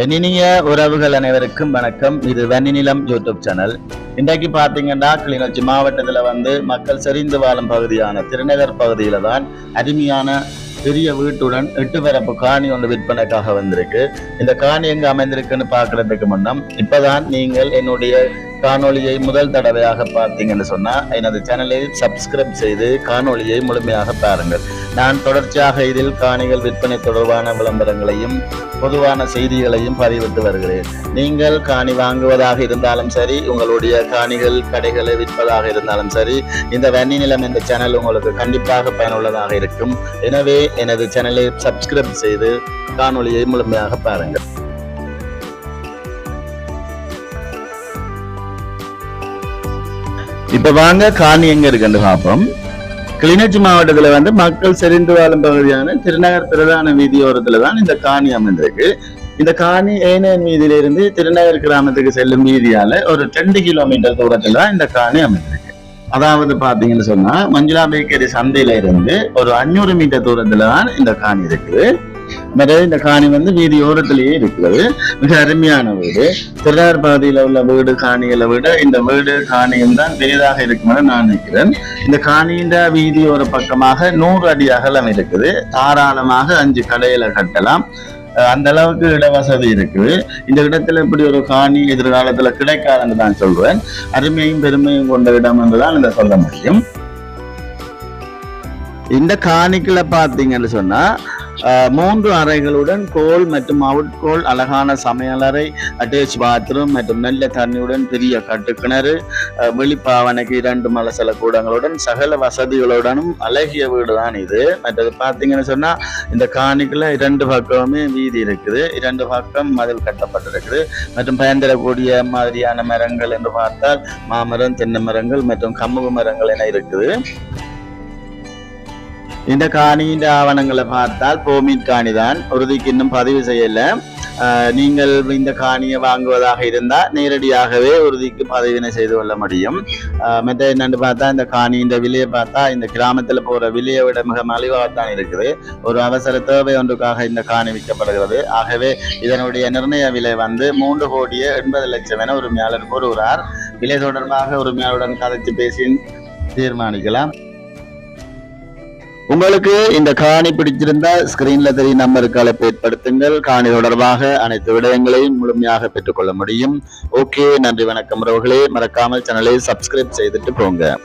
இனிய உறவுகள் அனைவருக்கும் வணக்கம். இது வன்னிநிலம் யூடியூப் சேனல். இன்றைக்கு பார்த்தீங்கன்னா கிளிநொச்சி மாவட்டத்தில் வந்து மக்கள் செறிந்து வாழும் பகுதியான திருநகர் பகுதியில தான் அருமையான பெரிய வீட்டுடன் எட்டு பரப்பு காணி ஒன்று விற்பனைக்காக வந்திருக்கு. இந்த காணி எங்க அமைந்திருக்குன்னு பார்க்கறதுக்கு முன்னம் இப்பதான் நீங்கள் என்னுடைய காணொளியை முதல் தடவையாக பார்த்தீங்கன்னு சொன்னா எனது சேனலை சப்ஸ்கிரைப் செய்து காணொளியை முழுமையாக பாருங்கள். நான் தொடர்ச்சியாக இதில் காணிகள் விற்பனை தொடர்பான விளம்பரங்களையும் பொதுவான செய்திகளையும் பதிவிட்டு வருகிறேன். நீங்கள் காணி வாங்குவதாக இருந்தாலும் சரி உங்களுடைய காணிகள் கடைகளை விற்பதாக இருந்தாலும் சரி இந்த வன்னி நிலம் என்ற சேனல் உங்களுக்கு கண்டிப்பாக பயனுள்ளதாக இருக்கும். எனவே எனது சேனலை சப்ஸ்கிரைப் செய்து காணொளியை முழுமையாக பாருங்கள். இப்ப வாங்க காணி எங்க இருக்குன்னு பார்ப்போம். கிளிநொச்சி மாவட்டத்துல வந்து மக்கள் செறிந்து வாழும் பகுதியான திருநகர் பிரதான வீதியோரத்துல தான் இந்த காணி அமைந்திருக்கு. இந்த காணி ஏனையன் வீதியிலிருந்து திருநகர் கிராமத்துக்கு செல்லும் வீதியால ஒரு ரெண்டு கிலோமீட்டர் தூரத்துல தான் இந்த காணி அமைந்திருக்கு. அதாவது பாத்தீங்கன்னு சொன்னா மஞ்சுளா பேக்கரி சந்தையில இருந்து ஒரு அஞ்சூறு மீட்டர் தூரத்துல தான் இந்த காணி இருக்குது. மற்றது இந்த காணி வந்து வீதி ஓரத்திலேயே இருக்கிறது. மிக அருமையான வீடு. திருநகர் பகுதியில உள்ள வீடு காணிகளை விட இந்த வீடு காணியும் தான் பெரிதாக இருக்குமென நான் நினைக்கிறேன். இந்த காணியின் வீதி ஒரு பக்கமாக நூறு அடி அகலம் இருக்குது. தாராளமாக அஞ்சு கடையில கட்டலாம். அந்த அளவுக்கு இட வசதி இருக்குது. இந்த இடத்துல இப்படி ஒரு காணி எதிர்காலத்துல கிடைக்காதுன்னு தான் சொல்றேன் அருமையும் பெருமையும் கொண்ட இடம் என்றுதான் இதை சொல்ல முடியும். இந்த காணிக்குள்ள பாத்தீங்கன்னு சொன்னா மூன்று அறைகளுடன் கோல் மற்றும் அவுட்கோல் அழகான சமையலறை அட்டாச் பாத்ரூம் மற்றும் நல்ல தண்ணியுடன் பெரிய கட்டுக்கிணறு வெளிப்பாவனைக்கு இரண்டு மலசல கூடங்களுடன் சகல வசதிகளுடனும் அழகிய வீடு தான் இது. மற்றது பார்த்தீங்கன்னு சொன்னா இந்த காணிக்கில் இரண்டு பக்கமுமே வீதி இருக்குது. இரண்டு பக்கம் மதில் கட்டப்பட்டிருக்குது. மற்றும் பயன்பெறக்கூடிய மாதிரியான மரங்கள் என்று பார்த்தால் மாமரம் தென்னை மரங்கள் மற்றும் கமுகு மரங்கள் என இருக்குது. இந்த காணியின் ஆவணங்களை பார்த்தால் போமீட் காணி தான் உறுதிக்கு இன்னும் பதிவு செய்யல. நீங்கள் இந்த காணியை வாங்குவதாக இருந்தால் நேரடியாகவே உறுதிக்கு பதிவினை செய்து கொள்ள முடியும். மற்ற என்னன்னு பார்த்தா இந்த காணியின் விலையை பார்த்தா இந்த கிராமத்தில் போகிற விலையை விட மிக மலிவாகத்தான் இருக்குது. ஒரு அவசர தேவை ஒன்றுக்காக இந்த காணி விற்கப்படுகிறது. ஆகவே இதனுடைய நிர்ணய விலை வந்து மூன்று கோடியே எண்பது லட்சம் என உரிமையாளர் கூறுகிறார். விலை தொடர்பாக உரிமையாளருடன் கதைத்து பேசி தீர்மானிக்கலாம். உங்களுக்கு இந்த காணி பிடிச்சிருந்தா ஸ்கிரீன்ல தெரியும் நம்பருக்கு அழைப்பு ஏற்படுத்துங்கள். காணி தொடர்பாக அனைத்து விடயங்களையும் முழுமையாக பெற்றுக்கொள்ள முடியும். ஓகே நன்றி வணக்கம் உறவுகளே. மறக்காமல் சேனலை சப்ஸ்கிரைப் செய்துட்டு போங்க.